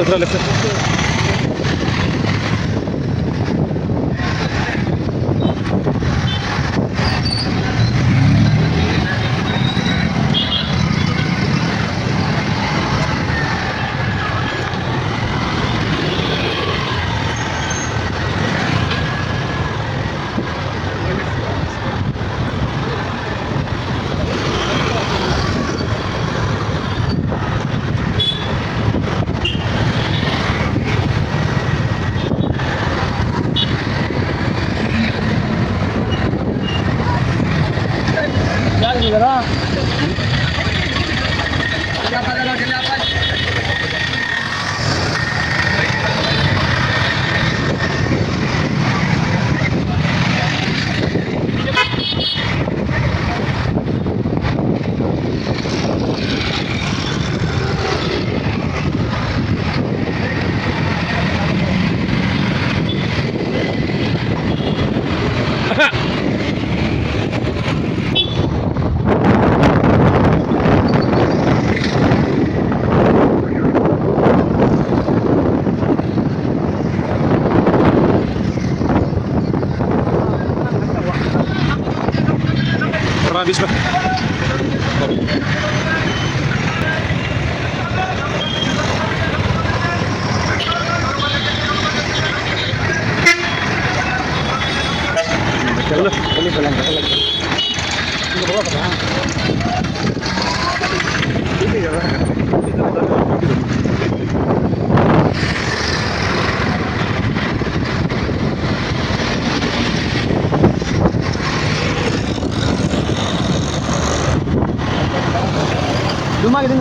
atrás,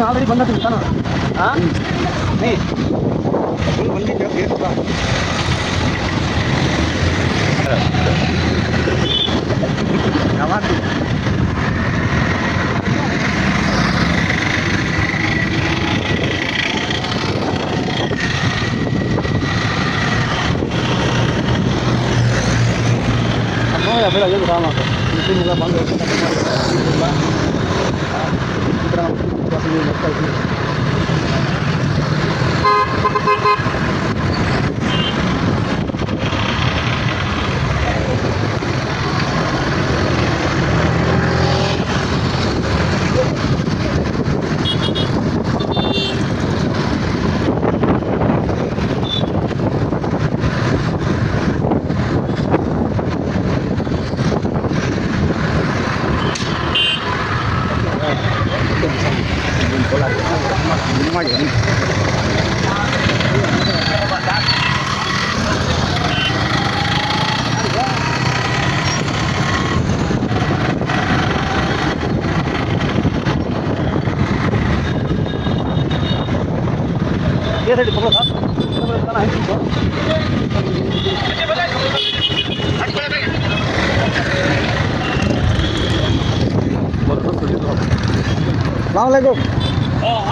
already ಬಂದ ತಾನ ಹಾಂ ನೀ No, ya fue la yo grababa. Hindi na Assalamualaikum. Oh,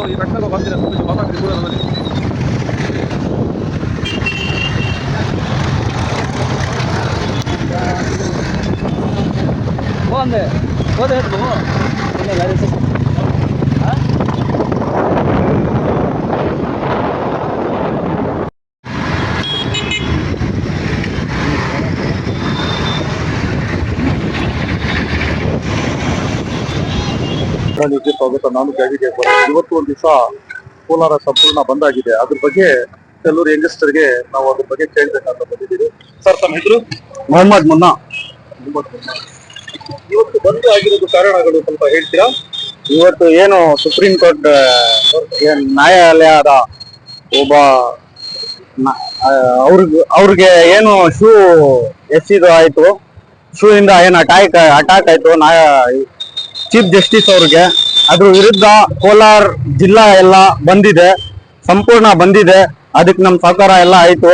ಓ ಈ ರಕ್ಷಕ ಬಂದಿರ ಸ್ವಲ್ಪ ಮಾತಾಡಿ ಕೂಡ ನನಗೆ ಬಂದೆ ಹೋದೆ ಹೇಳ್ಬೋದು ಕನ್ನಡ ಸ್ವಾಗತ. ನಾನು ಜಾಗಿಗೆ ಇವತ್ತು ಒಂದು ದಿವಸ ಕೋಲಾರ ಸಂಪೂರ್ಣ ಬಂದ್ ಆಗಿದೆ. ಅದ್ರ ಬಗ್ಗೆ ಕೆಲವರು ಯಂಗಸ್ಟರ್ಗೆ ನಾವು ಅದ್ರ ಬಗ್ಗೆ ಕೇಳ್ಬೇಕಂತ ಬಂದಿದ್ದೀವಿ. ಸರ್ ತಮ್ಮ ಹೆಸರು? ಮೊಹಮ್ಮದ್ ಮುನ್ನಾ. ಇವತ್ತು ಬಂದ್ ಆಗಿರೋದು ಕಾರಣಗಳು ಸ್ವಲ್ಪ ಹೇಳ್ತೀರಾ? ಇವತ್ತು ಏನು ಸುಪ್ರೀಂ ಕೋರ್ಟ್ ಏನ್ ನ್ಯಾಯಾಲಯದ ಒಬ್ಬ ಅವ್ರಿಗೆ ಅವ್ರಿಗೆ ಏನು ಶೂ ಎಸಿದು ಆಯ್ತು. ಶೂ ಇಂದ ಏನು ಅಟ್ಯಾಕ್ ಅಟ್ಯಾಕ್ ಆಯ್ತು. ನ್ಯಾಯ ಚೀಫ್ ಜಸ್ಟಿಸ್ ಅವ್ರಿಗೆ ಅದ್ರ ವಿರುದ್ಧ ಕೋಲಾರ ಜಿಲ್ಲಾ ಎಲ್ಲ ಬಂದಿದೆ, ಸಂಪೂರ್ಣ ಬಂದಿದೆ. ಅದಕ್ಕೆ ನಮ್ಮ ಸಹಕಾರ ಎಲ್ಲ ಆಯ್ತು.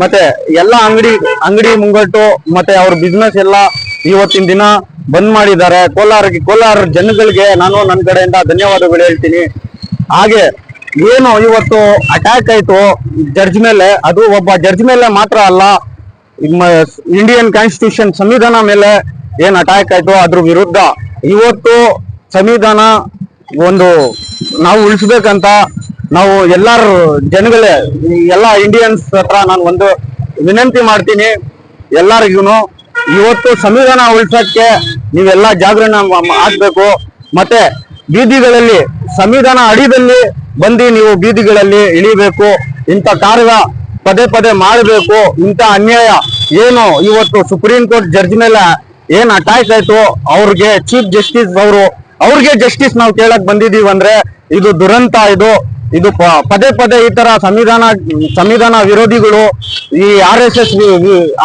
ಮತ್ತೆ ಎಲ್ಲ ಅಂಗಡಿ ಅಂಗಡಿ ಮುಂಗಟ್ಟು, ಮತ್ತೆ ಅವ್ರ ಬಿಸ್ನೆಸ್ ಎಲ್ಲ ಇವತ್ತಿನ ದಿನ ಬಂದ್ ಮಾಡಿದ್ದಾರೆ. ಕೋಲಾರಕ್ಕೆ, ಕೋಲಾರ ಜನಗಳಿಗೆ ನಾನು ನನ್ನ ಕಡೆಯಿಂದ ಧನ್ಯವಾದಗಳು ಹೇಳ್ತೀನಿ. ಹಾಗೆ ಏನು ಇವತ್ತು ಅಟ್ಯಾಕ್ ಆಯ್ತು ಜಡ್ಜ್ ಮೇಲೆ, ಅದು ಒಬ್ಬ ಜಡ್ಜ್ ಮೇಲೆ ಮಾತ್ರ ಅಲ್ಲ ಇಂಡಿಯನ್ ಕಾನ್ಸ್ಟಿಟ್ಯೂಷನ್ ಸಂವಿಧಾನ ಮೇಲೆ ಏನ್ ಅಟ್ಯಾಕ್ ಆಯ್ತು, ಅದ್ರ ವಿರುದ್ಧ ಇವತ್ತು ಸಂವಿಧಾನ ಒಂದು ನಾವು ಉಳಿಸ್ಬೇಕಂತ ನಾವು ಎಲ್ಲಾರು ಜನಗಳೇ, ಎಲ್ಲ ಇಂಡಿಯನ್ಸ್ ಹತ್ರ ನಾನು ಒಂದು ವಿನಂತಿ ಮಾಡ್ತೀನಿ ಎಲ್ಲರಿಗೂ ಇವತ್ತು ಸಂವಿಧಾನ ಉಳಿಸಕ್ಕೆ ನೀವೆಲ್ಲ ಜಾಗರಣ ಆಗಬೇಕು. ಮತ್ತೆ ಬೀದಿಗಳಲ್ಲಿ ಸಂವಿಧಾನ ಅಡಿದಲ್ಲಿ ಬಂದು ನೀವು ಬೀದಿಗಳಲ್ಲಿ ಇಳಿಬೇಕು. ಇಂಥ ಕಾರ್ಯ ಪದೇ ಪದೇ ಮಾಡಬೇಕು. ಇಂಥ ಅನ್ಯಾಯ ಏನು ಇವತ್ತು ಸುಪ್ರೀಂ ಕೋರ್ಟ್ ಜಡ್ಜ್ ಮೇಲೆ ಏನ್ ಅಟ್ಯಾಕ್ ಆಯ್ತು? ಅವ್ರಿಗೆ ಚೀಫ್ ಜಸ್ಟಿಸ್ ಅವರು, ಅವ್ರಿಗೆ ಜಸ್ಟಿಸ್ ನಾವು ಕೇಳಕ್ ಬಂದಿದೀವಿ ಅಂದ್ರೆ ಇದು ದುರಂತ ಇದು. ಇದು ಪದೇ ಪದೇ ಈ ತರ ಸಂವಿಧಾನ ಸಂವಿಧಾನ ವಿರೋಧಿಗಳು ಈ R S S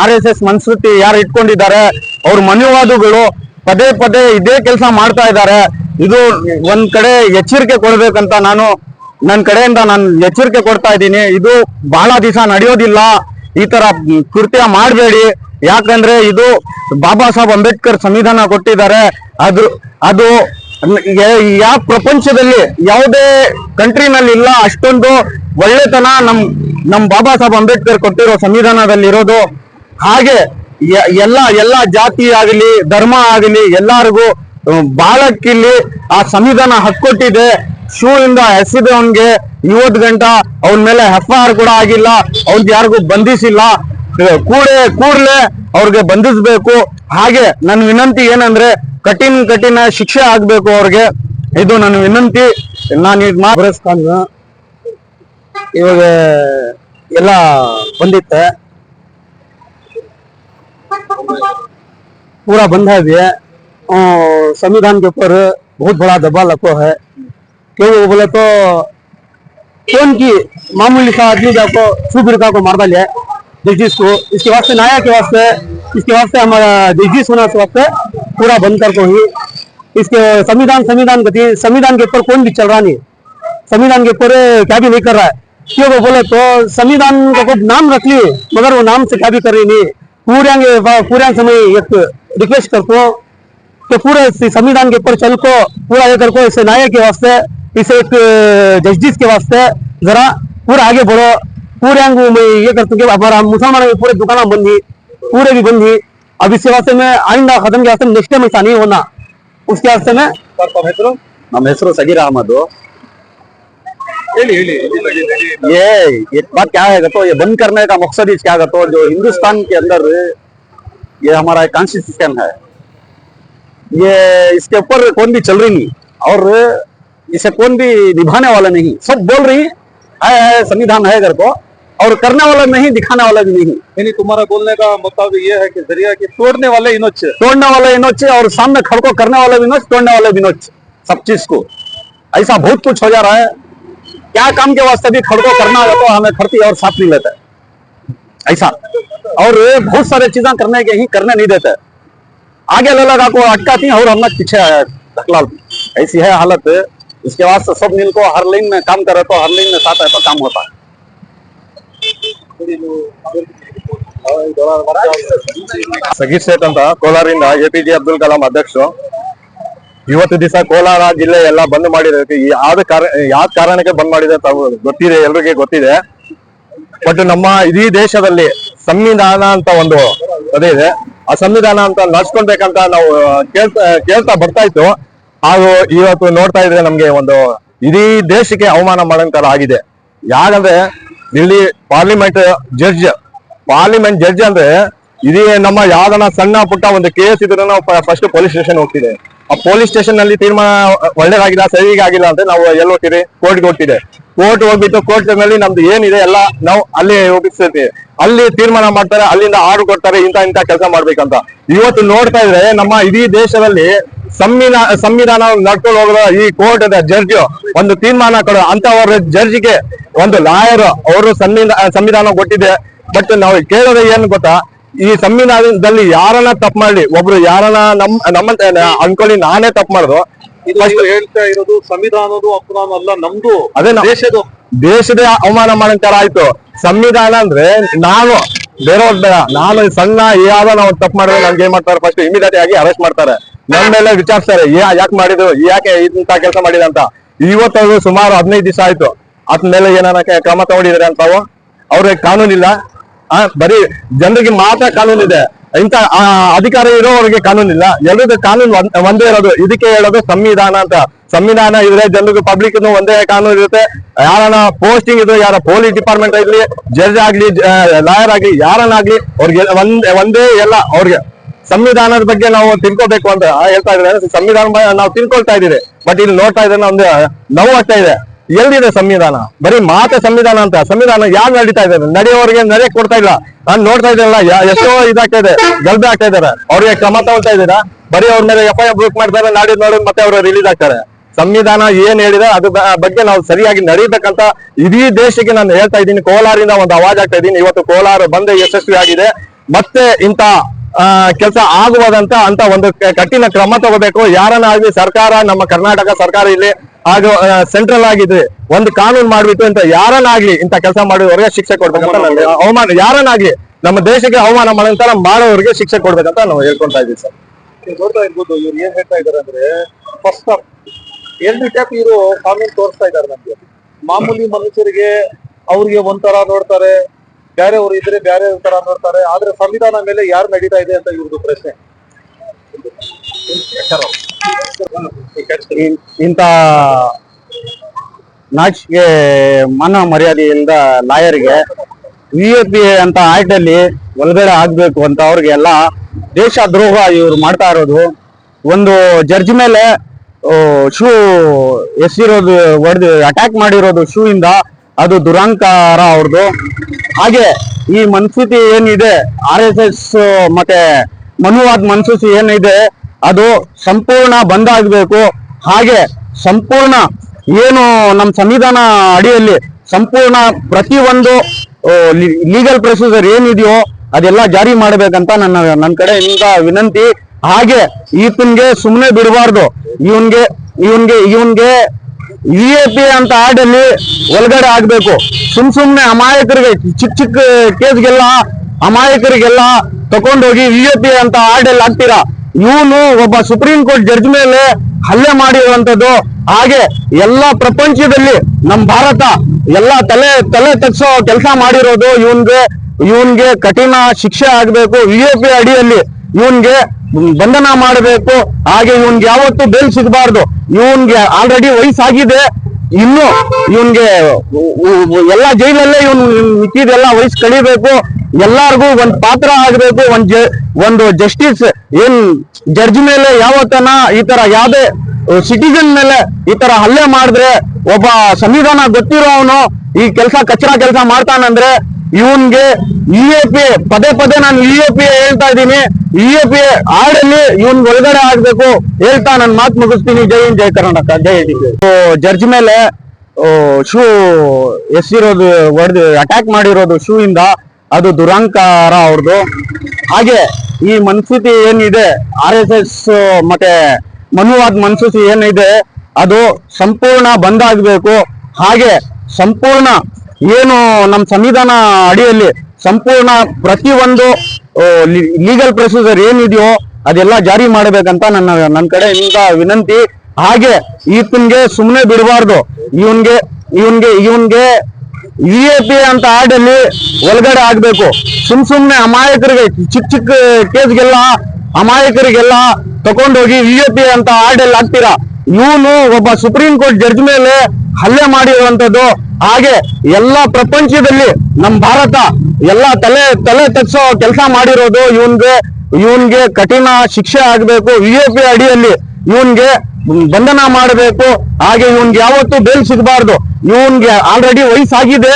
R S S ಮನ್ಸೂತಿ ಯಾರು ಇಟ್ಕೊಂಡಿದ್ದಾರೆ, ಅವ್ರ ಮನುವಾದುಗಳು ಪದೇ ಪದೇ ಇದೇ ಕೆಲಸ ಮಾಡ್ತಾ ಇದ್ದಾರೆ. ಇದು ಒಂದ್ ಕಡೆ ಎಚ್ಚರಿಕೆ ಕೊಡ್ಬೇಕಂತ ನಾನು ನನ್ನ ಕಡೆಯಿಂದ ನಾನು ಎಚ್ಚರಿಕೆ ಕೊಡ್ತಾ ಇದ್ದೀನಿ. ಇದು ಬಹಳ ದಿವಸ ನಡೆಯೋದಿಲ್ಲ. ಈ ತರ ಕೃತ್ಯ ಮಾಡಬೇಡಿ. ಯಾಕಂದ್ರೆ ಇದು ಬಾಬಾ ಸಾಹೇಬ್ ಅಂಬೇಡ್ಕರ್ ಸಂವಿಧಾನ ಕೊಟ್ಟಿದ್ದಾರೆ. ಅದು ಅದು ಯಾವ ಪ್ರಪಂಚದಲ್ಲಿ ಯಾವುದೇ ಕಂಟ್ರಿನಲ್ಲಿ ಇಲ್ಲ, ಅಷ್ಟೊಂದು ಒಳ್ಳೆತನ ನಮ್ ನಮ್ ಬಾಬಾ ಸಾಹೇಬ್ ಅಂಬೇಡ್ಕರ್ ಕೊಟ್ಟಿರೋ ಸಂವಿಧಾನದಲ್ಲಿ ಇರೋದು. ಹಾಗೆ ಎಲ್ಲ ಎಲ್ಲ ಜಾತಿ ಆಗಲಿ, ಧರ್ಮ ಆಗಲಿ, ಎಲ್ಲರಿಗೂ ಬಾಳಕ್ಕಿಲ್ಲಿ ಆ ಸಂವಿಧಾನ ಹಕ್ಕೊಟ್ಟಿದೆ ಶೂ ಇಂದ ಎಸೆದವನ್ಗೆ ಇವತ್ತು ಗಂಟ ಅವನ ಮೇಲೆ ಎಫ್ ಆರ್ ಕೂಡ ಆಗಿಲ್ಲ ಅವ್ನ್ ಯಾರಿಗೂ ಬಂಧಿಸಿಲ್ಲ. ಕೂಡೇ ಕೂಡ್ಲೆ ಅವ್ರಿಗೆ ಬಂಧಿಸ್ಬೇಕು ಹಾಗೆ ನನ್ನ ವಿನಂತಿ ಏನಂದ್ರೆ ಕಠಿಣ ಕಠಿಣ ಶಿಕ್ಷೆ ಆಗ್ಬೇಕು ಅವ್ರಿಗೆ ಇದು ನನ್ನ ವಿನಂತಿ ನಾನು ಇದು ಖಾನ್ ಇವಾಗ ಎಲ್ಲ ಬಂದಿತ್ತೆ पूरा बंद है भी है और संविधान के ऊपर बहुत बड़ा दबाव रखो है क्यों वो बोले तो कौन की मामूली सा आदमी जो आपको सुपीड़िता को मार डालिया जस्टिस को, इसके वास्ते न्याय के वास्ते इसके वास्ते हमारा जस्टिस होना के वास्ते पूरा बंद कर को ही, इसके संविधान संविधान गति संविधान के ऊपर कौन भी चल रहा नहीं संविधान के ऊपर क्या भी नहीं कर रहा है। क्यों वो बोले तो संविधान का कुछ नाम रख लिए, मगर वो नाम से क्या भी कर रही नहीं। पूरे पूरे समय एक रिक्वेस्ट करता हूँ कि पूरे संविधान के ऊपर चल को, पूरा ये कर को इस न्याय के वास्ते, इसे एक, जस्टिस के वास्ते जरा पूरा आगे बढ़ो। पूरे अंग में ये कर चुके अब हम मुसलमान के पूरे दुकान बंद ही पूरे भी बंद ही अब इसके वास्ते में आइंदा खत्म के वास्ते नेक्स्ट टाइम ऐसा नहीं होना उसके वास्ते में ಸರ್ ತಮ್ಮ ಹೆಸರು ನಮ್ಮ ಹೆಸರು ಸಗೀರ್ ಅಹಮದ್ ಹೇಳಿ ಹೇಳಿ ಎಲ್ಲಿ ನಡೀತಾ ಇದೆ? ये एक बात क्या है तो ये बंद करने का मकसद ही क्या है तो जो हिंदुस्तान के अंदर ये हमारा कॉन्स्टिट्यूशन है ये इसके ऊपर कौन भी चल रही नहीं और इसे कौन भी निभाने वाला नहीं सब बोल रही है, है संविधान है घर को और करने वाला नहीं दिखाने वाला भी नहीं। यानी तुम्हारा बोलने का मुताबिक ये है कि ज़रिया की तोड़ने वाले इनोच। तोड़ने वाला विनोच और सामने खड़को करने वाला विनोच तोड़ने वाला विनोच सब चीज़ को। ऐसा बहुत कुछ हो जा रहा है। क्या काम के वास्ते भी खड़ को करना है तो हमें खड़ती और साथ नहीं लेते। ऐसा। और बहुत सारे चीज़ें करने के ही करने नहीं देते। आगे ले लगा को अटकाती और हम लोग पीछे ढकला ऐसी है हालत। उसके वास्ते सब मिल को हर लाइन में काम करे तो हर लाइन में साथ है तो काम होता है। ಸಗೀರ್ ಶೇಖ್ ಅಂತ ಕೋಲಾರಿಂದ A P J Abdul Kalam ಅಧ್ಯಕ್ಷರು. ಇವತ್ತು ದಿವಸ ಕೋಲಾರ ಜಿಲ್ಲೆ ಎಲ್ಲ ಬಂದ್ ಮಾಡಿರೋದಕ್ಕೆ ಯಾವ್ದು ಕಾರಣ ಯಾವ ಕಾರಣಕ್ಕೆ ಬಂದ್ ಮಾಡಿದೆ ತಾವು ಗೊತ್ತಿದೆ, ಎಲ್ರಿಗೆ ಗೊತ್ತಿದೆ. ಬಟ್ ನಮ್ಮ ಇಡೀ ದೇಶದಲ್ಲಿ ಸಂವಿಧಾನ ಅಂತ ಒಂದು ಅದೇ ಇದೆ. ಆ ಸಂವಿಧಾನ ಅಂತ ನಡ್ಸ್ಕೊಳ್ಬೇಕಂತ ನಾವು ಕೇಳ್ತಾ ಕೇಳ್ತಾ ಬರ್ತಾ ಇತ್ತು. ಹಾಗೂ ಇವತ್ತು ನೋಡ್ತಾ ಇದ್ರೆ ನಮ್ಗೆ ಒಂದು ಇಡೀ ದೇಶಕ್ಕೆ ಅವಮಾನ ಮಾಡಂತರ ಆಗಿದೆ. ಯಾಕಂದ್ರೆ ಇಲ್ಲಿ ಪಾರ್ಲಿಮೆಂಟ್ ಜಡ್ಜ್ ಪಾರ್ಲಿಮೆಂಟ್ ಜಡ್ಜ್ ಅಂದ್ರೆ ಇದೇ ನಮ್ಮ ಯಾವ್ದನ ಸಣ್ಣ ಪುಟ್ಟ ಒಂದು ಕೇಸ್ ಇದ್ರೆ ನಾವು ಫಸ್ಟ್ ಪೊಲೀಸ್ ಸ್ಟೇಷನ್ ಹೋಗ್ತಿದೆ ಆ ಪೊಲೀಸ್ ಸ್ಟೇಷನ್ನಲ್ಲಿ ತೀರ್ಮಾನ ಒಳ್ಳೇದಾಗಿಲ್ಲ ಆಗಿಲ್ಲ ಅಂತ ನಾವು ಎಲ್ಲಿ ಹೋಗ್ತೀರಿ? ಕೋರ್ಟ್ಗೆ ಹೋಗ್ತಿದೆ ಕೋರ್ಟ್ ಹೋಗ್ಬಿಟ್ಟು ಕೋರ್ಟ್ನಲ್ಲಿ ನಮ್ದು ಏನಿದೆ ಎಲ್ಲ ನಾವು ಅಲ್ಲಿ ಒಪ್ಪಿಸ್ತೀವಿ ಅಲ್ಲಿ ತೀರ್ಮಾನ ಮಾಡ್ತಾರೆ, ಅಲ್ಲಿಂದ ಆರ್ಡರ್ ಕೊಡ್ತಾರೆ ಇಂತ ಇಂತ ಕೆಲಸ ಮಾಡ್ಬೇಕಂತ. ಇವತ್ತು ನೋಡ್ತಾ ಇದ್ರೆ ನಮ್ಮ ಇಡೀ ದೇಶದಲ್ಲಿ ಸಂವಿಧಾನ ಸಂವಿಧಾನ ನಡ್ಕೊಂಡು ಹೋಗಿರೋ ಈ ಕೋರ್ಟ್ ಜಡ್ಜ್ ಒಂದು ತೀರ್ಮಾನ ಕೊಡೋ ಅಂತವರ ಜಡ್ಜ್ಗೆ ಒಂದು ಲಾಯರ್ ಅವರು ಸಂವಿಧಾನ ಸಂವಿಧಾನ ಕೊಟ್ಟಿದೆ. ಬಟ್ ನಾವು ಕೇಳೋದು ಏನ್ ಗೊತ್ತಾ? ಈ ಸಂವಿಧಾನದಲ್ಲಿ ಯಾರನ್ನ ತಪ್ಪು ಮಾಡಿ ಒಬ್ರು ಯಾರನ್ನ ನಮ್ ನಮ್ಮಂತ ಅನ್ಕೊಳ್ಳಿ ನಾನೇ ತಪ್ಪು ಮಾಡುದು. ಹೇಳ್ತಾ ಇರೋದು ಸಂವಿಧಾನದ ಅಪಮಾನ ಅಲ್ಲ ನಮ್ದು ಅದೇ ದೇಶದ ದೇಶದ ಅವಮಾನ ಮಾಡಂತಾರ ಆಯ್ತು. ಸಂವಿಧಾನ ಅಂದ್ರೆ ನಾನು ಬೇರೆಯವ್ರ ಬೇಡ. ನಾನು ಸಣ್ಣ ಯಾವ್ದೋ ನಾವು ತಪ್ಪು ಮಾಡಿದ್ರೆ ನನ್ಗೆ ಏನ್ ಮಾಡ್ತಾರೆ? ಫಸ್ಟ್ ಇಮಿಡಿಯೇಟ್ ಆಗಿ ಅರೆಸ್ಟ್ ಮಾಡ್ತಾರೆ. ನನ್ನ ಮೇಲೆ ವಿಚಾರಿಸ್ತಾರೆ ಯಾಕೆ ಮಾಡಿದ್ರು ಯಾಕೆ ಇಂತ ಕೆಲಸ ಮಾಡಿದೆ ಅಂತ. ಇವತ್ತು ಸುಮಾರು ಹದಿನೈದು ದಿವಸ ಆಯ್ತು. ಅದ್ ಮೇಲೆ ಏನಾರ ಕ್ರಮ ತಗೊಂಡಿದ್ದಾರೆ ಅಂತಾವು ಅವ್ರಿಗೆ ಕಾನೂನಿಲ್ಲ ಆ, ಬರೀ ಜನರಿಗೆ ಮಾತ್ರ ಕಾನೂನಿದೆ ಇಂತ ಅಧಿಕಾರ ಇರೋವರಿಗೆ ಕಾನೂನಿಲ್ಲ ಎಲ್ರಿಗೂ ಕಾನೂನು ಒಂದ್- ಒಂದೇ ಇರೋದು. ಇದಕ್ಕೆ ಹೇಳೋದು ಸಂವಿಧಾನ ಅಂತ. ಸಂವಿಧಾನ ಇದ್ರೆ ಜನರಿಗೆ ಪಬ್ಲಿಕ್ ಒಂದೇ ಕಾನೂನು ಇರುತ್ತೆ. ಯಾರನ್ನ ಪೋಸ್ಟಿಂಗ್ ಇದ್ರೆ, ಯಾರ ಪೊಲೀಸ್ ಡಿಪಾರ್ಟ್ಮೆಂಟ್ ಆಗ್ಲಿ, ಜಡ್ಜ್ ಆಗ್ಲಿ ಲಾಯರ್ ಆಗ್ಲಿ, ಯಾರನ್ನಾಗ್ಲಿ, ಅವ್ರಿಗೆ ಒಂದೇ ಒಂದೇ ಎಲ್ಲ ಅವ್ರಿಗೆ ಸಂವಿಧಾನದ ಬಗ್ಗೆ ನಾವು ತಿಳ್ಕೊಬೇಕು ಅಂತ ಹೇಳ್ತಾ ಇದ್ದಾರೆ. ಸಂವಿಧಾನ ನಾವು ತಿನ್ಕೊಳ್ತಾ ಇದೀವಿ ಬಟ್ ಇಲ್ಲಿ ನೋಡ್ತಾ ಇದ್ರೆ ಒಂದು ನೋವು ಆಗ್ತಾ ಇದೆ. ಎಲ್ಲಿದೆ ಸಂವಿಧಾನ? ಬರೀ ಮಾತೆ ಸಂವಿಧಾನ ಅಂತ. ಸಂವಿಧಾನ ಯಾರು ನಡೀತಾ ಇದ್ದಾರೆ? ನಡೆಯೋರಿಗೆ ನಡೆ ಕೊಡ್ತಾ ಇಲ್ಲ. ನಾನು ನೋಡ್ತಾ ಇದ್ದೀನಲ್ಲ ಎಷ್ಟೋ ಇದಾಗ್ತಾ ಇದೆ ಗಲ್ಬೆ ಆಗ್ತಾ ಇದಾರೆ ಅವ್ರಿಗೆ ಕ್ರಮ ತಗೊಳ್ತಾ ಇದ್ದೀರಾ? ಬರೀ ಅವ್ರ ಮೇಲೆ ಎಫ್ ಐ ಆರ್ ಬುಕ್ ಮಾಡ್ತಾರೆ, ನಾಡಿದ್ ನೋಡಿ ಮತ್ತೆ ಅವರು ರಿಲೀಸ್ ಆಗ್ತಾರೆ. ಸಂವಿಧಾನ ಏನ್ ಹೇಳಿದೆ ಅದ್ರ ಬಗ್ಗೆ ನಾವು ಸರಿಯಾಗಿ ನಡೀಬೇಕಂತ ಇಡೀ ದೇಶಕ್ಕೆ ನಾನು ಹೇಳ್ತಾ ಇದ್ದೀನಿ. ಕೋಲಾರಿಂದ ಒಂದು ಅವಾಜ್ ಆಗ್ತಾ ಇದ್ದೀನಿ. ಇವತ್ತು ಕೋಲಾರ ಬಂದೆ ಯಶಸ್ವಿ ಆಗಿದೆ ಮತ್ತೆ ಇಂತ ಕೆಲಸ ಆಗುವುದಂತ ಅಂತ ಒಂದು ಕಠಿಣ ಕ್ರಮ ತಗೋಬೇಕು. ಯಾರನ್ನ ಆಗ್ಲಿ ಸರ್ಕಾರ, ನಮ್ಮ ಕರ್ನಾಟಕ ಸರ್ಕಾರ ಇಲ್ಲಿ ಹಾಗೂ ಸೆಂಟ್ರಲ್ ಆಗಿದೆ ಒಂದು ಕಾನೂನು ಮಾಡ್ಬಿಟ್ಟು ಅಂತ ಯಾರನ್ನಾಗ್ಲಿ ಇಂತ ಕೆಲಸ ಮಾಡಿದವ್ರಿಗೆ ಶಿಕ್ಷೆ ಕೊಡ್ಬೇಕಂತ ಅವಮಾನ ಯಾರನ್ನಾಗ್ಲಿ ನಮ್ಮ ದೇಶಕ್ಕೆ ಅವಮಾನ ಮಾಡೋಂತರ ಮಾಡೋರಿಗೆ ಶಿಕ್ಷೆ ಕೊಡ್ಬೇಕಂತ ನಾವು ಹೇಳ್ಕೊಂತಾ ಇದೀವಿ ಸರ್. ನೋಡ್ತಾ ಇರ್ಬೋದು, ಇವ್ರು ಏನ್ ಹೇಳ್ತಾ ಇದಾರೆ ಅಂದ್ರೆ ಫಸ್ಟ್ ಎಲ್ರಿ ಟೈಪ್ ಇವರು ಕಾನೂನು ತೋರಿಸ್ತಾ ಇದಾರೆ ನಮ್ಗೆ. ಮಾಮೂಲಿ ಮನುಷ್ಯರಿಗೆ ಅವ್ರಿಗೆ ಒಂಥರ ನೋಡ್ತಾರೆ. ಬೇರೆಯವ್ರು ಇದ್ರೆ ಬೇರೆ ತರ ನೋಡ್ತಾರೆ. ಆದ್ರೆ ಸಂವಿಧಾನ ಮೇಲೆ ಯಾರು ನಡೀತಾ ಇದೆ ಅಂತ ಇವ್ರದ್ದು ಪ್ರಶ್ನೆ. ಇಂತ ನಾಚಿಕೆ ಮಾನವ ಮರ್ಯಾದೆಯಿಂದ ಲಾಯರ್ಗೆ ವಿ ಎ ಪಿ ಅಂತ ಆಕ್ಟ್ ಅಲ್ಲಿ ಒಳಗಡೆ ಆಗ್ಬೇಕು ಅಂತ ಅವ್ರಿಗೆಲ್ಲ ದೇಶ ದ್ರೋಹ ಇವ್ರು ಮಾಡ್ತಾ ಇರೋದು. ಒಂದು ಜಡ್ಜ್ ಮೇಲೆ ಶೂ ಎಸಿರೋದು ಹೊಡೆದು ಅಟ್ಯಾಕ್ ಮಾಡಿರೋದು ಶೂ ಇಂದ ಅದು ದುರಂಕಾರ ಅವ್ರದ್ದು ಹಾಗೆ ಈ ಮನಸ್ಥಿತಿ ಏನಿದೆ ಆರ್ ಎಸ್ ಎಸ್ ಮತ್ತೆ ಮನುವಾದ ಮನ್ಸೂತಿ ಏನಿದೆ, ಅದು ಸಂಪೂರ್ಣ ಬಂದ್ ಆಗ್ಬೇಕು. ಹಾಗೆ ಸಂಪೂರ್ಣ ಏನು ನಮ್ಮ ಸಂವಿಧಾನ ಅಡಿಯಲ್ಲಿ ಸಂಪೂರ್ಣ ಪ್ರತಿಯೊಂದು ಲೀಗಲ್ ಪ್ರೊಸೀಜರ್ ಏನಿದೆಯೋ ಅದೆಲ್ಲ ಜಾರಿ ಮಾಡ್ಬೇಕಂತ ನನ್ನ ನನ್ನ ಕಡೆಯಿಂದ ವಿನಂತಿ. ಹಾಗೆ ಈತನ್ಗೆ ಸುಮ್ಮನೆ ಬಿಡಬಾರ್ದು. ಇವನ್ಗೆ ಇವನ್ಗೆ ಇವನ್ಗೆ ವಿ ಎ ಪಿ ಅಂತ ಆಡಲ್ಲಿ ಒಳಗಡೆ ಆಗ್ಬೇಕು. ಸುಮ್ ಸುಮ್ನೆ ಅಮಾಯಕರಿಗೆ ಚಿಕ್ಕ ಚಿಕ್ಕ ಕೇಸ್ಗೆಲ್ಲ ಅಮಾಯಕರಿಗೆಲ್ಲ ತಕೊಂಡೋಗಿ ವಿ ಎ ಪಿ ಅಂತ ಆಡಲ್ಲಿ ಹಾಕ್ತೀರಾ ಇವನು ಒಬ್ಬ ಸುಪ್ರೀಂ ಕೋರ್ಟ್ ಜಡ್ಜ್ ಮೇಲೆ ಹಲ್ಲೆ ಮಾಡಿರುವಂತದ್ದು ಹಾಗೆ ಎಲ್ಲ ಪ್ರಪಂಚದಲ್ಲಿ ನಮ್ ಭಾರತ ಎಲ್ಲ ತಲೆ ತಲೆ ತಗ್ಸೋ ಕೆಲಸ ಮಾಡಿರೋದು ಇವನ್ಗೆ. ಇವನ್ಗೆ ಕಠಿಣ ಶಿಕ್ಷೆ ಆಗ್ಬೇಕು. ಯು ಎ ಪಿ ಅಡಿಯಲ್ಲಿ ಇವನ್ಗೆ ಬಂಧನ ಮಾಡಬೇಕು. ಹಾಗೆ ಇವನ್ಗೆ ಯಾವತ್ತು ಬೇಲ್ ಸಿಗಬಾರ್ದು ಇವನ್ಗೆ ಆಲ್ರೆಡಿ ವಯಸ್ಸಾಗಿದೆ. ಇನ್ನು ಇವನ್ಗೆ ಎಲ್ಲ ಜೈಲಲ್ಲೇ ಇವನ್ ಮಿಕ್ಕಿದೆಲ್ಲ ವಯಸ್ಸು ಕಳಿಬೇಕು. ಎಲ್ಲಾರ್ಗೂ ಒಂದ್ ಪಾತ್ರ ಆಗ್ಬೇಕು. ಒಂದ್ ಒಂದು ಜಸ್ಟಿಸ್ ಏನ್ ಜಡ್ಜ್ ಮೇಲೆ ಯಾವತ್ತನ ಈ ತರ ಯಾವ್ದೇ ಸಿಟಿಜನ್ ಮೇಲೆ ಈ ತರ ಹಲ್ಲೆ ಮಾಡಿದ್ರೆ ಒಬ್ಬ ಸಂವಿಧಾನ ಗೊತ್ತಿರೋ ಅವನು ಈ ಕೆಲಸ ಕಚ್ಚರ ಕೆಲಸ ಮಾಡ್ತಾನಂದ್ರೆ ಇವನ್ಗೆ ಇ ಎ ಪಿ ಪದೇ ಪದೇ ನಾನು ಇ ಎ ಪಿ ಹೇಳ್ತಾ ಇದ್ದೀನಿ. ಇ ಎ ಪಿ ಆಡಲ್ಲಿ ಇವನ್ ಒಳಗಡೆ ಆಗ್ಬೇಕು ಹೇಳ್ತಾ ನನ್ನ ಮಾತು ಮುಗಿಸ್ತೀನಿ. ಜೈ ಹಿಂದ್, ಜೈ ಕರ್ನಾಟಕ, ಜೈ ಜಡ್ಜ್ ಮೇಲೆ ಶೂ ಎಸಿರೋದು, ಹೊಡೆದು ಅಟ್ಯಾಕ್ ಮಾಡಿರೋದು ಶೂ ಇಂದ ಅದು ದುರಂಕಾರ ಅವ್ರದ್ದು ಹಾಗೆ ಈ ಮನ್ಸೂತಿ ಏನಿದೆ ಆರ್ ಎಸ್ ಎಸ್ ಮತ್ತೆ ಮನುವಾದ ಮನ್ಸೂತಿ ಏನಿದೆ, ಅದು ಸಂಪೂರ್ಣ ಬಂದ್ ಆಗ್ಬೇಕು. ಹಾಗೆ ಸಂಪೂರ್ಣ ಏನು ನಮ್ಮ ಸಂವಿಧಾನ ಅಡಿಯಲ್ಲಿ ಸಂಪೂರ್ಣ ಪ್ರತಿಯೊಂದು ಲೀಗಲ್ ಪ್ರೊಸೀಜರ್ ಏನಿದೆಯೋ ಅದೆಲ್ಲ ಜಾರಿ ಮಾಡಬೇಕಂತ ನನ್ನ ನನ್ನ ಕಡೆಯಿಂದ ವಿನಂತಿ. ಹಾಗೆ ಈತನ್ಗೆ ಸುಮ್ಮನೆ ಬಿಡಬಾರ್ದು. ಇವನ್ಗೆ ಇವನ್ಗೆ ಇವನ್ಗೆ ವಿ ಎ ಪಿ ಅಂತ ಆಡಲ್ಲಿ ಒಳಗಡೆ ಆಗ್ಬೇಕು. ಸುಮ್ ಸುಮ್ನೆ ಅಮಾಯಕರಿಗೆ ಚಿಕ್ಕ ಚಿಕ್ಕ ಕೇಸ್ಗೆಲ್ಲ ಅಮಾಯಕರಿಗೆಲ್ಲ ತಗೊಂಡೋಗಿ ವಿ ಎ ಪಿ ಅಂತ ಆಡಲ್ಲಿ ಹಾಕ್ತೀರಾ? ಇವನು ಒಬ್ಬ ಸುಪ್ರೀಂ ಕೋರ್ಟ್ ಜಡ್ಜ್ ಮೇಲೆ ಹಲ್ಲೆ ಮಾಡಿರುವಂತದ್ದು ಹಾಗೆ ಎಲ್ಲ ಪ್ರಪಂಚದಲ್ಲಿ ನಮ್ ಭಾರತ ಎಲ್ಲ ತಲೆ ತಲೆ ತಗ್ಸೋ ಕೆಲಸ ಮಾಡಿರೋದು ಇವನ್ಗೆ. ಇವನ್ಗೆ ಕಠಿಣ ಶಿಕ್ಷೆ ಆಗ್ಬೇಕು. ವಿಎಪಿ ಅಡಿಯಲ್ಲಿ ಇವನ್ಗೆ ಬಂಧನ ಮಾಡಬೇಕು. ಹಾಗೆ ಇವನ್ಗೆ ಯಾವತ್ತು ಬೇಲ್ ಸಿಗಬಾರ್ದು. ಇವನ್ಗೆ ಆಲ್ರೆಡಿ ವಯಸ್ಸಾಗಿದೆ.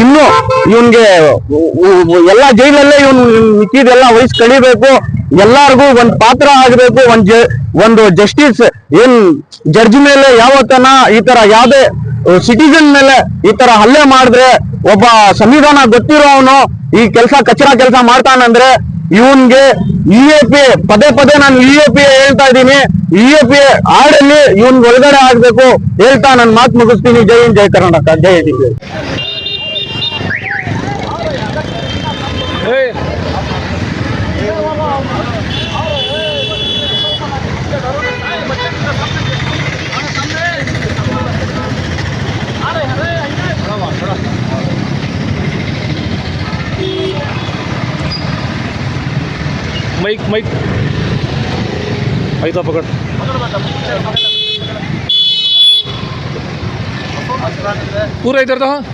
ಇನ್ನು ಇವನ್ಗೆ ಎಲ್ಲ ಜೈಲಲ್ಲೇ ಇವನ್ ಮಿಕ್ಕಿದೆಲ್ಲ ವಯಸ್ಸು ಕಳಿಬೇಕು. ಎಲ್ಲಾರ್ಗೂ ಒಂದ್ ಪಾತ್ರ ಆಗ್ಬೇಕು, ಒಂದ್ ಒಂದು ಜಸ್ಟಿಸ್ ಏನ್ ಜಡ್ಜ್ ಮೇಲೆ ಯಾವತ್ತನ ಈ ತರ ಯಾವ್ದೇ ಸಿಟಿಜನ್ ಮೇಲೆ ಈ ತರ ಹಲ್ಲೆ ಮಾಡಿದ್ರೆ, ಒಬ್ಬ ಸಂವಿಧಾನ ಗೊತ್ತಿರೋವನು ಈ ಕೆಲಸ ಕಚರಾ ಕೆಲಸ ಮಾಡ್ತಾನಂದ್ರೆ, ಇವನ್ಗೆ ಇ ಎ ಪಿ ಪದೇ ಪದೇ ನಾನು ಇ ಎ ಪಿ ಹೇಳ್ತಾ ಇದ್ದೀನಿ. ಇ ಎ ಪಿ ಆಡಲ್ಲಿ ಇವನ್ಗೆ ಒಳಗಡೆ ಆಗ್ಬೇಕು, ಹೇಳ್ತಾ ನನ್ನ ಮಾತು ಮುಗಿಸ್ತೀನಿ. ಜೈ ಹಿಂದ್, ಜೈ ಕರ್ನಾಟಕ, ಜೈ माइक माइक ऐसा पकड़। पूरा इधर था